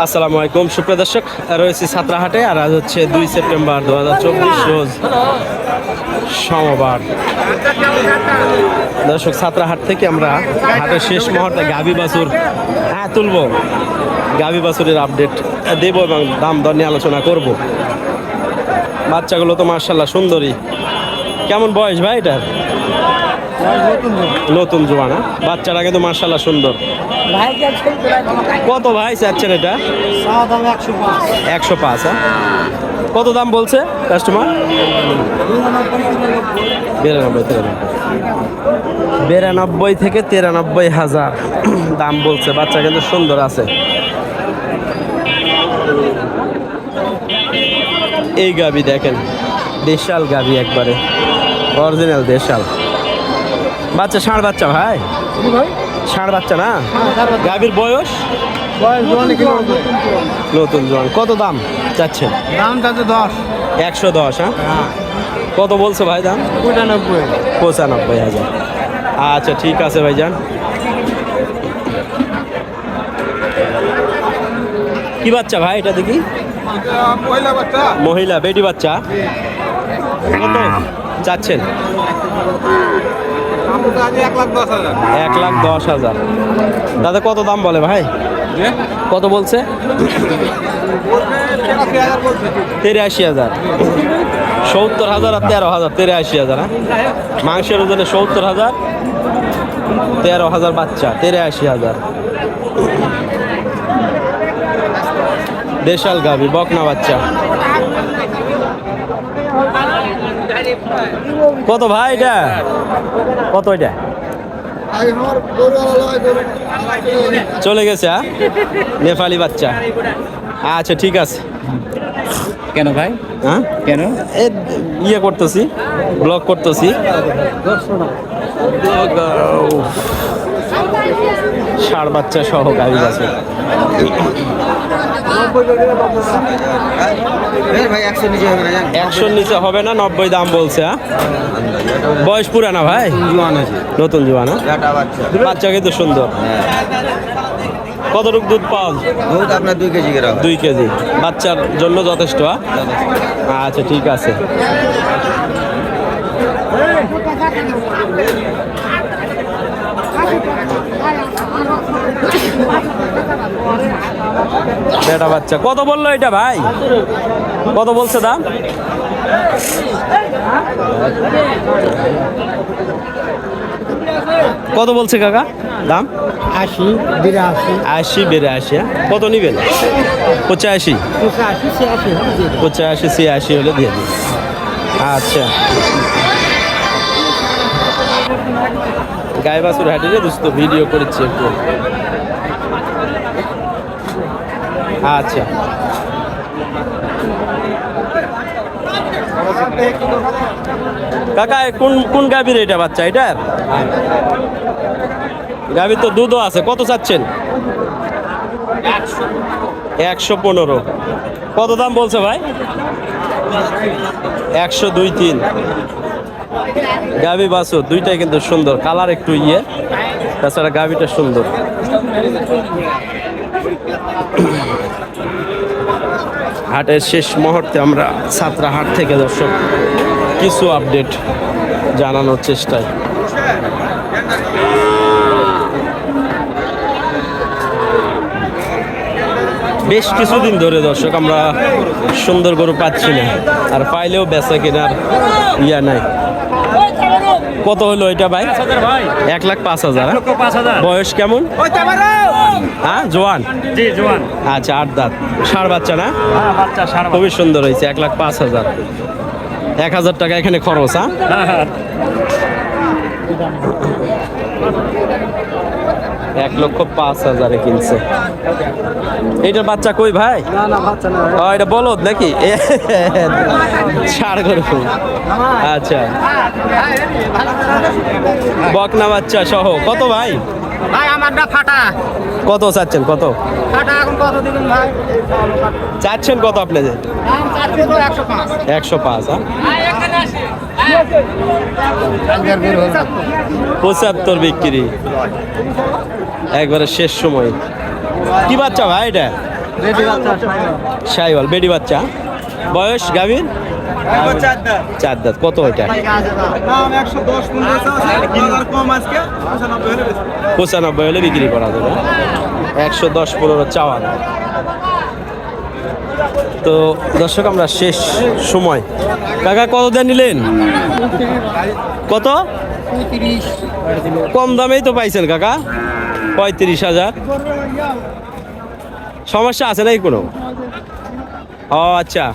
আসসালামু আলাইকুম, সুপ্রিয় দর্শক, রয়েছে ছাত্রাহাটে আর আজ হচ্ছে দুই সেপ্টেম্বর দু হাজার চব্বিশ রোজ সোমবার। দর্শক, ছাত্রাহাট থেকে আমরা হাটের শেষ মুহূর্তে গাবি বাছুর হ্যাঁ তুলবো। গাবি বাছুরের আপডেট দেব এবং দাম দর নিয়ে আলোচনা করব। বাচ্চাগুলো তো মার্শাল্লাহ সুন্দরী। কেমন বয়স ভাই এটার? নতুন জোয়ানা বাচ্চাটা কিন্তু মার্শাল্লাহ সুন্দর। কত ভাই চাচ্ছেন এটা? একশো পাঁচ হ্যাঁ? কত দাম বলছে কাস্টমার বিরানব্বই বিরানব্বই থেকে তিরানব্বই হাজার। দাম বলছে, বাচ্চা কিন্তু সুন্দর আছে। এই গাবি দেখেন, দেশাল গাবি একবারে। অরিজিনাল দেশাল। বাচ্চা ষাঁড় বাচ্চা ভাই? ষাঁড় বাচ্চা না? গাবির বয়স? নতুন জোয়ান। কত দাম চাচ্ছেন? দাম যাচ্ছে দশ। একশো দশ হ্যাঁ? কত বলছো ভাই দাম? পঁচানব্বই। পঁচানব্বই হাজার। আচ্ছা ঠিক আছে ভাইজান। কি বাচ্চা ভাই এটা দেখি? পয়লা বাচ্চা। মহিলা বেটি বাচ্চা? কত চাচ্ছেন? এক লাখ দশ হাজার। দাদা কত দাম বলে ভাই? কত বলছে। তেরাশি হাজার। সত্তর হাজার আর তেরো হাজার তেরাশি হাজার হ্যাঁ? মাংসের ওজনে সত্তর হাজার তেরো হাজার বাচ্চা তেরাশি হাজার। দেশাল গাভি বকনা বাচ্চা। কত ভাই এটা? কত এটা? চলে গেছে হ্যাঁ? নেপালি বাচ্চা। আচ্ছা ঠিক আছে। কেন ভাই? হ্যাঁ? কেন? এ ইয়ে করতেছি ব্লগ করতেছি। ষাড় বাচ্চা সহ গাড়ি আছে ভাই একশো নিচে হবে না একশোর নিচে হবে না নব্বই দাম বলছে হ্যাঁ? বয়স পুরানা ভাই? জোয়ান আছে। নতুন জোয়ানা বাচ্চা। বাচ্চা কিন্তু সুন্দর। কতটুকু দুধ পাওয়া দুধ আপনার দুই কেজি দুই কেজি। বাচ্চার জন্য যথেষ্ট হ্যাঁ? আচ্ছা ঠিক আছে। বেটা বাচ্চা কত বলল এটা ভাই? কত বলছে দাম? কত বলছে কাকা? দাম? আশি বিরাশি। আশি বিরাশি হ্যাঁ? কত নিবেন? পঁচাশি। পঁচাশি ছিয়াশি পঁচাশি ছিয়াশি হলে দিয়ে দিন। আচ্ছা। গায়ে বাসুর হাটিরে দোস্ত ভিডিও করেছি একটু। আচ্ছা। কাকা কোন কোন গাভীর এটা বাচ্চা এটার গাভীর তো দুধও আছে, কত চাচ্ছেন? একশো পনেরো। কত দাম বলছে ভাই? একশো দুই তিন। গাভি বাসু দুইটাই কিন্তু সুন্দর। কালার একটু ইয়ে তাছাড়া গাভিটা সুন্দর। হাটের শেষ মুহূর্তে আমরা সাতরা হাট থেকে দর্শক, কিছু আপডেট জানানোর চেষ্টায়। বেশ কিছুদিন ধরে দর্শক, আমরা সুন্দর গরু পাচ্ছি না, আর পাইলেও বেচা কেনার ইয়া নাই। কত হলো এটা ভাই? ভাই এক লাখ পাঁচ হাজার হ্যাঁ? বয়স কেমন? হ্যাঁ জোয়ান? জোয়ান। আচ্ছা আট দাঁত। সার বাচ্চা না? হ্যাঁ সার খুবই সুন্দর হয়েছে এক লাখ পাঁচ হাজার। এক হাজার টাকা এখানে খরচ হ্যাঁ হ্যাঁ। এক লক্ষ পাঁচ হাজারে কিনছে। এইটার বাচ্চা কই ভাই? ও এটা বলদ নাকি? ছাড় গরু। আচ্ছা। বকনা বাচ্চা সহ। কত ভাই? ভাই আমারটা ফাটা। কত চাচ্ছেন? কত? ফাটা এখন কত দিবেন ভাই? চাচ্ছেন কত দাম একশো পাঁচ। একশো পাঁচ হ্যাঁ? পঁচাত্তর বিক্রি। একবারে শেষ সময়। কি বাচ্চা ভাই এটা? সাইওয়াল বেডি বাচ্চা। বয়স গাভীর? চার দাঁত। কত ওইটা পঁচানব্বই হলে বিক্রি করা যাবে। একশো দশ পনেরো চাওয়া। তো দর্শক, আমরা শেষ সময়। কাকা, কত দেন নিলেন? কত? কম দামেই তো পাইছেন কাকা। পঁয়ত্রিশ হাজার। সমস্যা আছে নাকি কোনো? ও আচ্ছা।